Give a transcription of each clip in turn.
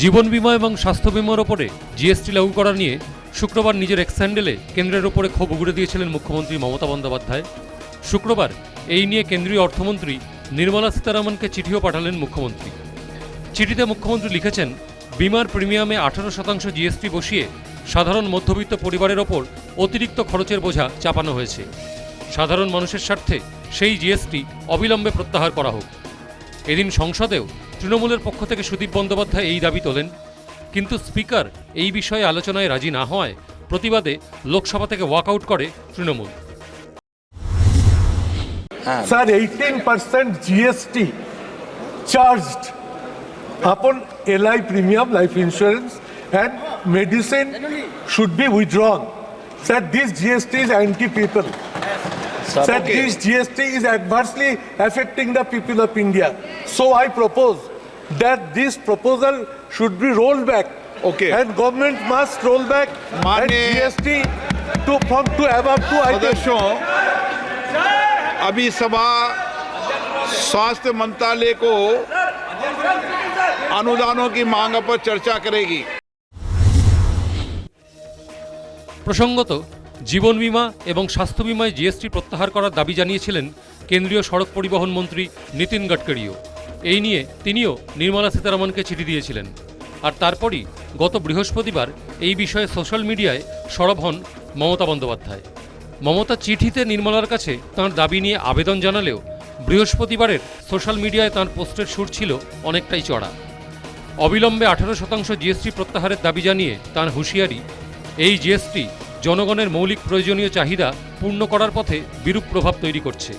জীবন বিমা এবং স্বাস্থ্য বীমার ওপরে জিএসটি লাগু করা নিয়ে শুক্রবার নিজের এক্স হ্যান্ডেলে কেন্দ্রের ওপরে ক্ষোভ উগড়ে দিয়েছিলেন মুখ্যমন্ত্রী মমতা বন্দ্যোপাধ্যায়। শুক্রবার এই নিয়ে কেন্দ্রীয় অর্থমন্ত্রী নির্মলা সীতারামনকে চিঠিও পাঠালেন মুখ্যমন্ত্রী। চিঠিতে মুখ্যমন্ত্রী লিখেছেন, বিমার প্রিমিয়ামে আঠারো শতাংশ জিএসটি বসিয়ে সাধারণ মধ্যবিত্ত পরিবারের ওপর অতিরিক্ত খরচের বোঝা চাপানো হয়েছে। সাধারণ মানুষের স্বার্থে সেই জিএসটি অবিলম্বে প্রত্যাহার করা হোক। এদিন সংসদেও তৃণমূলের পক্ষ থেকে সুদীপ বন্দ্যোপাধ্যায় এই দাবি তোলেন। কিন্তু স্পিকার এই বিষয়ে আলোচনায় রাজি না হয় প্রতিবাদে লোকসভা থেকে ওয়াক আউট করে তৃণমূল। হ্যাঁ। Sir eighteen percent GST charged upon LI premium life insurance and medicine should be withdrawn sir this GST is anti people Sir, okay. this GST is adversely affecting the people of India. So I propose that this proposal should be rolled back. Okay. And government must roll back and माननीय- GST to from to above two items. सदस्यों अभी सभा स्वास्थ्य मंत्रालय को अनुदानों की मांग पर चर्चा करेगी প্রসঙ্গত জীবন বীমা এবং স্বাস্থ্য বিমায় জিএসটি প্রত্যাহার করার দাবি জানিয়েছিলেন কেন্দ্রীয় সড়ক পরিবহন মন্ত্রী নীতিন গডকরিও। এই নিয়ে তিনিও নির্মলা সীতারামনকে চিঠি দিয়েছিলেন। আর তারপরই গত বৃহস্পতিবার এই বিষয়ে সোশ্যাল মিডিয়ায় সরব হন মমতা বন্দ্যোপাধ্যায়। মমতা চিঠিতে নির্মলার কাছে তাঁর দাবি নিয়ে আবেদন জানালেও বৃহস্পতিবারের সোশ্যাল মিডিয়ায় তাঁর পোস্টের সুর ছিল অনেকটাই চড়া। অবিলম্বে আঠারো শতাংশ জিএসটি প্রত্যাহারের দাবি জানিয়ে তাঁর হুঁশিয়ারি, এই জিএসটি জনগণের মৌলিক প্রয়োজনীয় চাহিদা পূর্ণ করার পথে বিরূপ প্রভাব তৈরি করছে।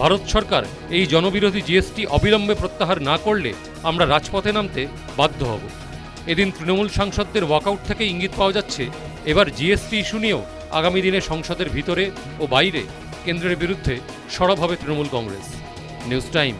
ভারত সরকার এই জনবিরোধী জিএসটি অবিলম্বে প্রত্যাহার না করলে আমরা রাজপথে নামতে বাধ্য হব। এদিন তৃণমূল সাংসদদের ওয়াকআউট থেকে ইঙ্গিত পাওয়া যাচ্ছে, এবার জিএসটি ইস্যু নিয়েও আগামী দিনে সংসদের ভিতরে ও বাইরে কেন্দ্রের বিরুদ্ধে সরব হবে তৃণমূল কংগ্রেস। News time.